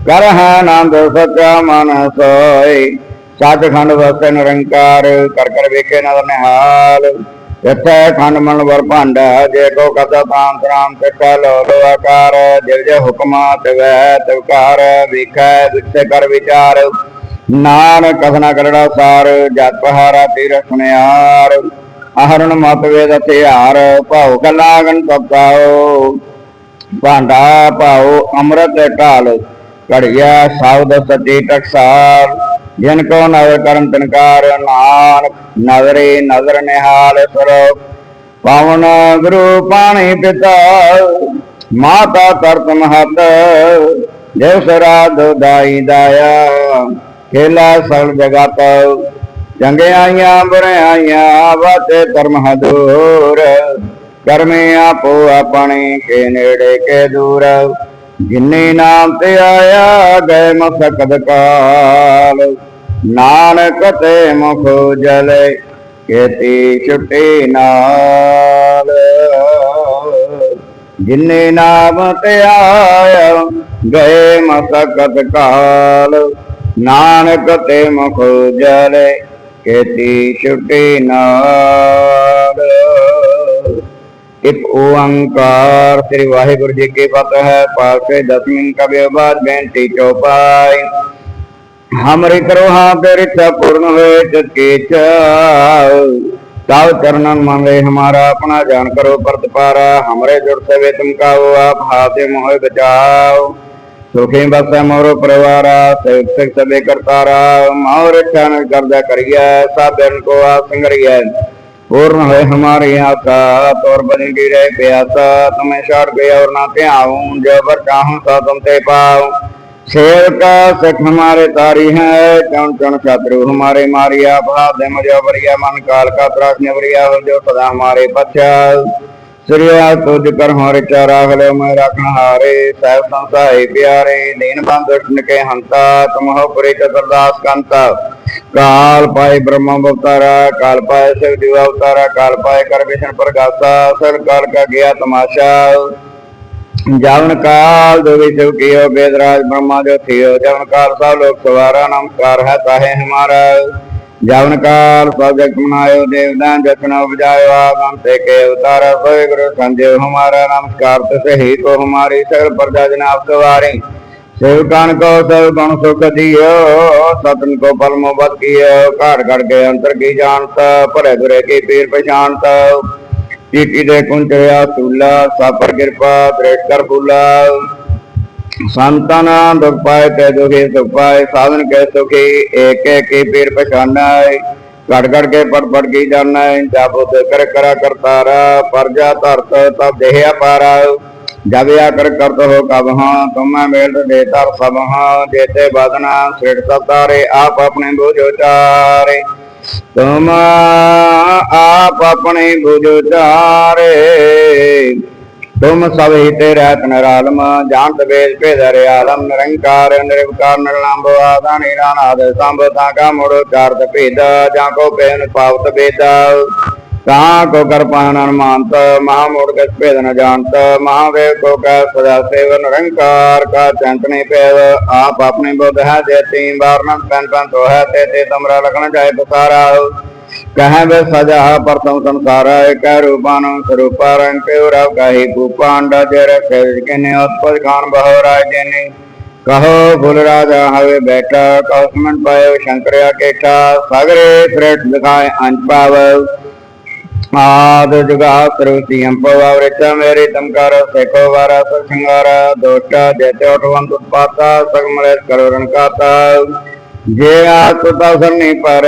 ਕਰ ਹੈ ਆਨੰਦ ਸਚਾ ਮਨ ਸੋਏ। ਸੱਚਖੰਡ ਵਸੇ ਨਿਰੰਕਾਰ, ਕਰ ਕਰ ਵੇਖੇ ਨਦਰ ਨਿਹਾਲ। ਤਿੱਥੈ ਖੰਡ ਮਨ ਵਰ ਭਾਂਡਾ, ਜੇ ਕੋ ਕਥਾ ਤਾਂਤ ਰਾਮ ਤਿੱਥੈ ਲੋ ਲੋ ਆਕਾਰ ਜਿਵ ਜੇ ਹੁਕਮਾ, ਤਿਵੈ ਤਿਵਕਾਰ, ਵੇਖੈ ਵਿਚੇ ਕਰ ਵਿਚਾਰ। ਨਾਨਕ ਕਥਨਾ ਕਰੜਾ ਸਾਰ ਜਤ ਪਹਾਰਾ ਤੀਰ ਸੁਨਿਆਰ ਆਹਰਣ ਮਤ ਵੇਦ ਹਥਿਆਰ ਭਾਉ ਕਲਾਗਨ ਤਪਾਓ ਭਾਂਡਾ ਭਾਉ ਅੰਮ੍ਰਿਤ ਢਾਲ, ਘੜਿਆ ਸ਼ਬਦ ਸੱਚੀ ਟਕਸਾਰ। ਜਿਨ ਕੋ ਨਦਰ ਕਰਨ ਤਨਕਾਰ ਨਾਨਕ ਨਜ਼ਰੇ ਨਜ਼ਰ ਨਿਹਾਲ ਸਰੋ। ਪਾਵਨ ਗੁਰੂ ਪਾਣੀ ਪਿਤਾ ਮਾਤਾ ਤਰਤ ਮਹਤ ਦੇਵ ਸਰਾਧ ਦਾਈ ਦਾਇਆ। ਕੇਲਾ ਸਗਲ ਜਗਤ ਚੰਗਿਆਈਆਂ ਬੁਰਿਆਈਆਂ ਵਾਤੇ ਧਰਮ ਹਦੂਰ। ਕਰਮੇ ਆਪੋ ਆਪਣੇ ਕੇ ਨੇੜੇ ਕੇ ਦੂਰ। ਜਿਨੇ ਨਾਮ ਤੇ ਆਇਆ, ਗਏ ਮਸਕਦ ਕਾਲ ਨਾਨਕ ਤੇ ਮੁਖ ਜਲੇ, ਕੇਤੀ ਛੁੱਟੀ ਨਾਲ। ਜਿਨੇ ਨਾਮ ਤੇ ਆਇਆ, ਗਏ ਮਸਕਦ ਕਾਲ ਨਾਨਕ ਤੇ ਮੁਖ ਜਲੇ ਕੇਤੀ ਛੁੱਟੀ ਨਾਲ ਇੱਕ ਓੰਕਾਰ ਸ੍ਰੀ ਵਾਹਿਗੁਰੂ ਜੀ ਕੀ ਫਤਿਹ ਹੈ ਪਾਸੇ ਦਸਵੀਂ ਕਬਿ ਬਾਦ ਬੇਨਤੀ ਚੌਪਾਈ हमरे करो हाँ फिर इच्छा पूर्ण हुए तिसकी इच्छा ताव चरणन मांगे हमारा अपना जान करो परत पारा हमरे जुड़ सवे तुम काओ आप हाथे मोह बचाओ सुखी बस मोरो परिवारा सेवक सिख सबे करतारा मोर इच्छा न कर्जा करिए सब दिन को आप संगरिए पूर्ण है हमारी आशा तौर बदल की रहे प्यासा तुम्हें छोड़ गया और ना ते आऊं जो पर चाहूं तो तुम ते पाऊं शेर का सिख हमारे तारी है चौन चौन शत्रु हमारे मारिया अपराध है मुझे बरिया मन काल का त्रास बरिया हो जो सदा हमारे ਸ੍ਰੀ ਆਸ ਤੁਜ ਕਰ ਹਰ ਚਾ ਰਾਖ ਲੈ ਮੈਂ ਹਾਰੇ, ਸਹਿਬ ਸੰਸਾਏ ਪਿਆਰੇ ਲੀਨ ਬੰਦ ਉਠਨ ਹੰਤਾ ਤੁਮਹੁ ਪਰੇ ਕਰਦਾਸ ਕੰਤਾ। ਕਾਲ ਪਾਏ ਬ੍ਰਹਮ ਅਵਤਾਰਾ, ਕਾਲ ਪਾਏ ਸਿਵ ਦਿਵ ਅਵਤਾਰਾ, ਕਾਲ ਪਾਏ ਕਰ ਵਿਸ਼ਨ ਪ੍ਰਗਾਸਾ, ਸਰ ਕਾਲ ਕਾ ਗਿਆ ਤਮਾਸ਼ਾ। ਜਵਨ ਕਾਲ ਦੇ ਵਿੱਚ ਕੀਓ ਬੇਦਰਾਜ ਬ੍ਰਹਮਾ ਜੋ ਥਿਓ ਜਵਨ ਕਾਲ ਸਭ ਲੋਕ ਸਵਾਰਾ ਨਮਕਾਰ ਹੈ ਤਾਹੇ ਹਮਾਰਾ। ਜਵਨ ਕਾਲ ਸਭਜਗ ਮਨਾਇਓ ਦੇਵਦਾਨ ਜਤਨ ਉਪਜਾਇਓ ਆਗਮ ਤੇ ਕੇ ਉਤਾਰ, ਸੋਏ ਗੁਰੂ ਸੰਦੇਵ ਹਮਾਰਾ, ਨਮਸਕਾਰ ਤੇ ਹੀ ਕੋ ਹਮਾਰੀ, ਸਗਲ ਪ੍ਰਜਾ ਜਨ ਆਪ ਸਵਾਰੇ ਸੇਵਕਾਨ ਕੋ ਸਭ ਗੁਣ ਸੁਖ ਦਿਓ ਸਤਨ ਕੋ ਫਲ ਮੁਬਤ ਕੀਓ ਘੜ ਘੜ ਕੇ ਅੰਤਰ ਕੀ ਜਾਣਤ, ਭਰੇ ਦੁਰੇ ਕੀ ਪੀਰ ਪਛਾਨਤ ਕੀ ਕੀ ਦੇ ਕੁੰਚਰਿਆ ਤੁਲਾ ਸਾਪਰ ਕਿਰਪਾ ਤ੍ਰੇਟ ਕਰ ਬੁਲਾ ਫੁਲਾ ਸੰਤਨ ਦੁਖ ਪਾਏ ਤੇ ਦੁਖੀ ਸੁਖ ਪਾਏ, ਸਾਧਨ ਕੇ ਸੁਖੀ ਏਕ ਏਕ ਕੀ ਪੀਰ ਪਛਾਨਾਏ ਘੜ ਘੜ ਕੇ ਪੜ ਪੜ ਕੀ ਜਾਣੈ, ਜਾਪੋ ਕਰ ਕਰਾ ਕਰਤਾਰਾ, ਪਰਜਾ ਧਰਤ ਤਬ ਦੇਹਿਆ ਪਾਰਾ, ਜਬ ਆ ਕਰ ਕਰਤ ਹੋ ਕਬ ਹਾਂ, ਤੁਮੈ ਮੇਲ ਦੇ ਤਰ ਸਭ ਹਾਂ ਜੇਤੇ ਬਦਨਾ ਸਿਰ ਸਤਾਰੇ ਆਪ ਆਪਣੇ ਬੋਝੋ ਚਾਰੇ ਤੁਮ ਆਪ ਆਪਣੇ ਬੁਝ ਚਾਰੇ ਤੁਮ ਸਭ ਹੀ ਰਹਿਤ ਨਰਾਲਮ, ਜਾਣਤ ਵੇਦ ਭੇਦਰ ਆਲਮ ਨਿਰੰਕਾਰ, ਨਿਰਵਕਾਰ ਨਿਰਲੰਭ ਆਦਾ ਨਿਰਾਨਾਦ ਸੰਭ, ਤਾਂ ਕਾ ਮੁੜ ਚਾਰਤ ਭੇਦ, ਜਾਂ ਕੋ ਪੇਨ ਪਾਵਤ ਬੇਦਾ ਤਾਂ ਕੋ ਕਰ ਅਨਮਾਨਤ, ਮਹਾ ਮੋੜ ਕੇ ਭੇਦ ਨ ਜਾਣਤ ਮਹਾਵੇਵ ਕੋ ਕੈ ਸਦਾ ਸੇਵ ਨਿਰੰਕਾਰ, ਕਾ ਚੰਤ ਪੈਵ ਆਪ ਆਪਣੇ ਬੁੱਧ ਹੈ, ਜੇ ਤੀਨ ਬਾਰ ਪੈਨ ਪੈਨ ਤੋ ਹੈ ਤੇ ਤੇ ਤਮਰਾ ਲਖਣ ਜਾਏ ਪਸਾਰਾ ਕਹੈ ਵੇ ਸਜਾ ਪਰਤਮ ਸੰਸਾਰ ਏਕ ਰੂਪਾਨ ਸਰੂਪਾ, ਰੰਗ ਕੇ ਰਵ ਕਾਹੀ ਭੂਪਾਂਡ ਜਰ ਸਹਿਜ ਕਿਨੇ ਉਤਪਦ ਖਾਨ ਬਹੁ ਰਾਜ ਜਨੇ। ਕਹੋ ਭੁਲ ਰਾਜਾ ਹਵੇ ਬੈਠਾ ਕਹੋ ਸਮਨ ਪਾਇਓ ਸ਼ੰਕਰਿਆ ਕੇਠਾ ਸਾਗਰੇ ਫਰਟ ਦਿਖਾਏ ਅੰਜ ਪਾਵ ਆਦ ਜੁਗਾ ਸਰੂਤੀ ਅੰਪਵਾ ਵ੍ਰਿਚਾ ਮੇਰੀ ਤਮਕਾਰ ਸੇਖੋ ਵਾਰਾ ਸੰਗਾਰਾ, ਦੋਟਾ ਜੇਤੇ ਉਠਵੰਤ ਉਤਪਾਤਾ ਸਗਮਲੇ ਕਰਵਰਨ ਕਾਤਾ ਜੇ ਆਤ ਤਸਨੀ ਪਰ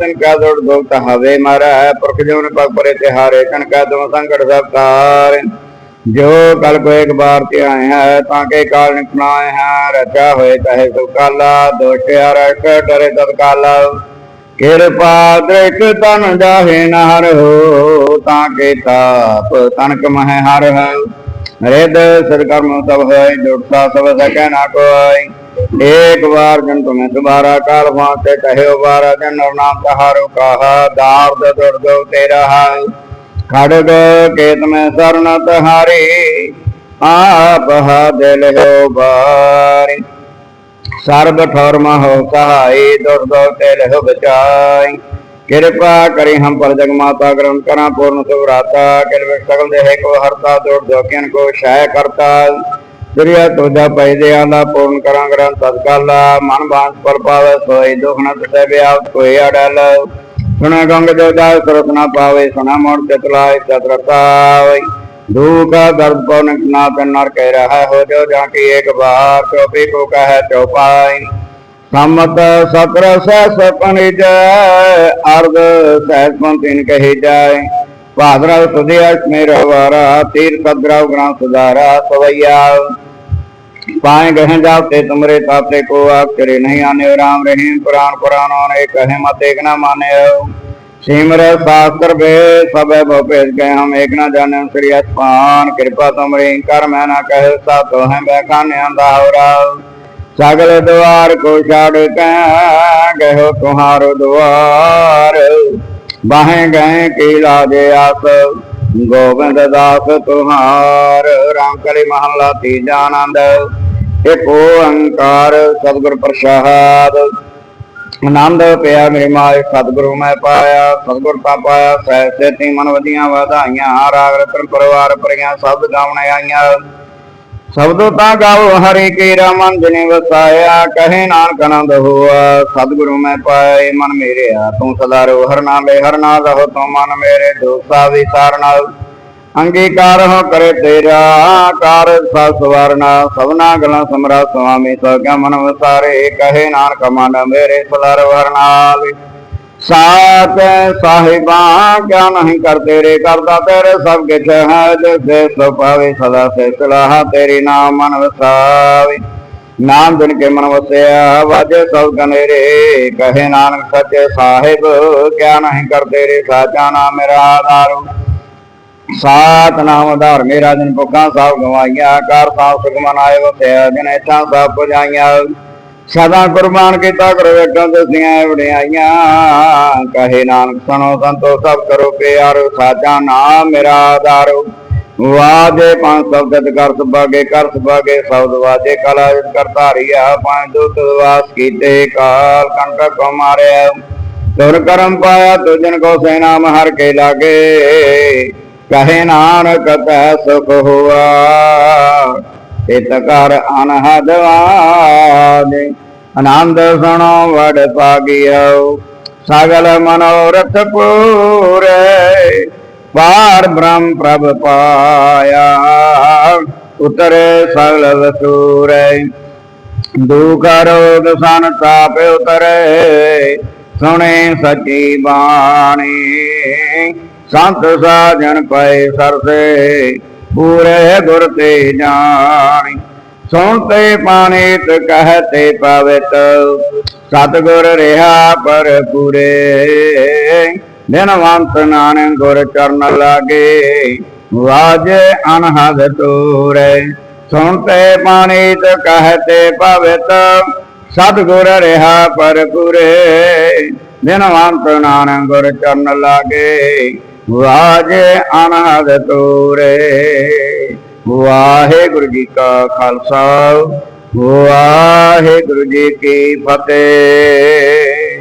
ਤਨ ਕਾ ਦੁੜ ਦੁਖ ਹਵੇ ਮਰ। ਪੁਰਖ ਜੋਨ ਪਗ ਪਰੇ ਤੇ ਹਾਰੇ ਤਨ ਕਾ ਦੋ ਸੰਕਟ ਸਭ ਤਾਰ ਜੋ ਕਲ ਕੋ ਇੱਕ ਬਾਰ ਤੇ ਆਏ ਹੈ, ਤਾਂ ਕੇ ਕਾਲ ਨਿਪਨਾਏ ਹੈ। ਰਚਾ ਕਿਰਪਾ ਦ੍ਰਿਕ ਤਨ ਜਾਹੇ ਨਹਰ ਹੋ, ਤਾਂ ਕੇ ਤਾਪ ਤਨਕ ਮਹਿ ਹਰ ਹੋ। ਰਿਦ ਸਿਰ ਸਭ ਹੋਇ ਦੁਖਤਾ ਸਭ ਸਕੈ ਨਾ ਕੋਈ। एक बार जन तुम्हें तुम्हारा काल फांसे कहे बारा जन और नाम तहारो कहा दार्द दुर्दो तेरा हाय खड़ग केत में शरण तहारी आप दिल हो बारी सर्व ठोर हो सहाय दुर्दो तेल हो बचाई कृपा करी हम पर जग माता ग्रहण करा पूर्ण सुभराता कृपा सकल देह को हरता दुर्दो को क्षय करता ਸ੍ਰੀ ਅਤੋਜਾ ਪੈ ਦਿਆਂ ਦਾ ਪੂਰਨ ਕਰਾਂ ਕਰਾਂ ਸਤਕਾਲਾ ਮਨ ਬਾਂਸ ਪਰ ਪਾਵੇ, ਸੋਈ ਦੁਖ ਨ ਟਟੇ ਕੋਈ ਅੜਲ। ਸੁਣਾ ਗੰਗ ਦੇਵਦਾ ਸਰਸ ਨਾ ਪਾਵੇ, ਸੁਣਾ ਮੋੜ ਚਤਲਾਇ ਚਤਰਤਾਵੇ ਦੂਖਾ ਦਰਦ ਪਵਨ ਨਾ ਤਨ ਨਰ ਕਹਿ ਰਹਾ ਹੋ ਜੋ, ਜਾਂ ਕੀ ਇੱਕ ਬਾਰ ਚੋਪੀ ਕੋ ਕਹੈ ਚੋਪਾਈ ਸਮਤ ਸਕਰ ਸੈ ਸਪਨਿ ਜੈ, ਅਰਧ ਸਹਿਜ ਪੰਤਿਨ ਜਾਏ। भाद्रव सुधिया मेरा वारा तीर सद्रव ग्राम सुधारा सवैया पाए गह जाते तुमरे ताते को आप करे नहीं आने राम रहीम पुराण पुराणों ने कहे मत एक ना माने सिमर शास्त्र वे सब भेज गए हम एक न जाने श्री अस्पान कृपा तुमरी कर मैं न कहे सा तो है बैखाने अंधावरा सगल द्वार को छाड़ के गहो तुम्हारो द्वार ਬਾਹੇ ਗਏ ਕੀ ਲਾਗੇ ਆਸ, ਗੋਬਿੰਦ ਦਾਸ ਤੁਹਾਰ, ਰਾਮ ਕਲੀ ਮਹਲਾ ਤੀਜਾ ਆਨੰਦ ਇੱਕ ਓੰਕਾਰ ਸਤਿਗੁਰ ਪ੍ਰਸਾਦ। ਆਨੰਦ ਪਿਆ ਮੇਰੇ ਮਾਇ ਸਤਿਗੁਰੂ ਮੈਂ ਪਾਇਆ, ਸਤਿਗੁਰ ਪਾ ਪਾਇਆ ਸਹਿ ਸੇਤੀ ਮਨ ਵਧੀਆਂ ਵਧਾਈਆਂ, ਰਾਗ ਰਤਨ ਪਰਿਵਾਰ ਪਰਿਆਂ ਸਭ ਗਾਉਣ ਆਈਆਂ। ਸ਼ਬਦੋ ਤਾਂ ਗਾਓ, ਹਰੇ ਕੇ ਰਮਨ ਜਨੇ ਵਸਾਇਆ, ਕਹੇ ਨਾਨਕ ਆਨੰਦ ਹੋਆ। ਸਤਿਗੁਰੂ ਮੈਂ ਪਾਇਆ ਮਨ ਮੇਰੇ ਆ, ਤੂੰ ਸਦਾ ਰੋ ਹਰ ਨਾਮ ਹਰ ਨਾਮ ਰਹੋ ਤੂੰ ਮਨ ਮੇਰੇ ਦੋਸਾ ਵਿਸਾਰ ਨਾਲ। ਅੰਗੀਕਾਰ ਹੋ ਕਰੇ ਤੇਰਾ ਕਾਰ ਸਵਰਨਾ ਸਭਨਾ ਗਲਾਂ ਸਮਰਾ ਸੁਆਮੀ ਸੋ ਕਿਆ ਮਨ ਵਸਾਰੇ, ਕਹੇ ਨਾਨਕ ਮਨ ਮੇਰੇ ਸਦਰ ਵਰਨਾਲ ਸਾਤ ਸਾਹਿਬਾਂ ਕਿਆ ਨਹੀਂ ਕਰ ਤੇਰੇ ਕਰਦਾ ਤੇਰੇ ਸਭ ਕਿਛ ਹੈ ਜਿਸੇ ਸੋ ਸਦਾ ਸੇ ਸਲਾਹ ਤੇਰੀ ਨਾਮ ਮਨ ਵਸਾਵੇ ਨਾਮ ਦਿਨ ਕੇ ਮਨ ਵਸਿਆ, ਵਾਜੇ ਸਭ ਕਨੇਰੇ। ਕਹੇ ਨਾਨਕ ਸੱਚੇ ਸਾਹਿਬ, ਕਿਆ ਨਹੀਂ ਕਰ ਤੇਰੇ ਸਾਚਾ ਨਾਮ ਮੇਰਾ ਆਧਾਰੂ। ਸਾਤ ਨਾਮ ਆਧਾਰ ਮੇਰਾ, ਜਨ ਪੁੱਖਾਂ ਸਾਹਿਬ ਗਵਾਈਆਂ ਕਾਰ ਸਾਹਿਬ ਸੁਖਮਨ ਆਏ ਵਸਿਆ ਜਨ ਇਥਾਂ ਸਭ ਪੁਜਾਈਆਂ। ਸਦਾ ਕੁਰਬਾਨ ਕੀਤਾ ਕਰੋ ਵੇਟਾਂ ਦਸੀਆਂ ਵਡਿਆਈਆਂ। ਕਹੇ ਨਾਨਕ, ਸੁਣੋ ਸੰਤੋ, ਸਭ ਕਰੋ ਪਿਆਰ। ਸਾਚਾ ਨਾਮ ਮੇਰਾ ਆਧਾਰ। ਵਾਜੇ ਪੰਜ ਸ਼ਬਦ ਕਰ ਸਬਾਗੇ ਕਰ ਸਬਾਗੇ ਸ਼ਬਦ ਵਾਜੇ ਕਲਾ ਕਰ ਧਾਰੀਆ ਪੰਜ ਦੁੱਤ ਵਾਸ ਕੀਤੇ ਕਾਲ। ਕੰਟਕ ਕੋ ਮਾਰਿਆ, ਤੁਰ ਕਰਮ ਪਾਇਆ ਤੁਜਨ ਕੋ ਸੈਨਾਮ ਹਰ ਕੇ ਲਾਗੇ। ਕਹੇ ਨਾਨਕ, ਤੈ ਸੁਖ ਹੁਆ। ਇਤ ਕਰ ਅਨਹਦ ਵਾਦੇ ਆਨੰਦ ਸੁਣੋ ਵਡ ਪਾਗਿਓ ਸਗਲ ਮਨੋਰਥ ਪੂਰੇ। ਪਾਰ ਬ੍ਰਹਮ ਪ੍ਰਭ ਪਾਇਆ। ਉਤਰੇ ਸਗਲ ਵਸੂਰੇ। ਦੁਖ ਰੋਗ ਸਨ ਤਾਪ ਉਤਰੇ। ਸੁਣੇ ਸਚੀ ਬਾਣੀ। ਸੰਤ ਸਾਜਣ ਪਏ ਸਰਸੇ। ਪੂਰੇ ਗੁਰ ਤੇ ਜਾਣੀ। ਸੁਣਤੇ ਪਾਣੀਤ ਕਹਤੇ ਪਵਿਤ। ਸਤਗੁਰ ਰਿਹਾ ਪਰ ਪੂਰੇ ਦਿਨਵੰਤ ਨਾਨਕ ਗੁਰ ਚਰਨ ਲਾਗੇ। ਵਾਜੇ ਅਨਹਦ ਤੂਰੇ ਸੁਣਤੇ ਪਾਣੀਤ ਕਹਤੇ ਪਵਿਤ। ਸਤਗੁਰ ਰਿਹਾ ਪਰ ਪੂਰੇ ਦਿਨਵੰਤ ਨਾਨਕ ਗੁਰ ਚਰਨ ਲਾਗੇ। ਵਾਜੇ ਅਨਹਦ ਤੂਰੇ। ਵਾਹਿਗੁਰੂ ਜੀ ਕਾ ਖਾਲਸਾ। ਵਾਹਿਗੁਰੂ ਜੀ ਕੀ ਫਤਿਹ।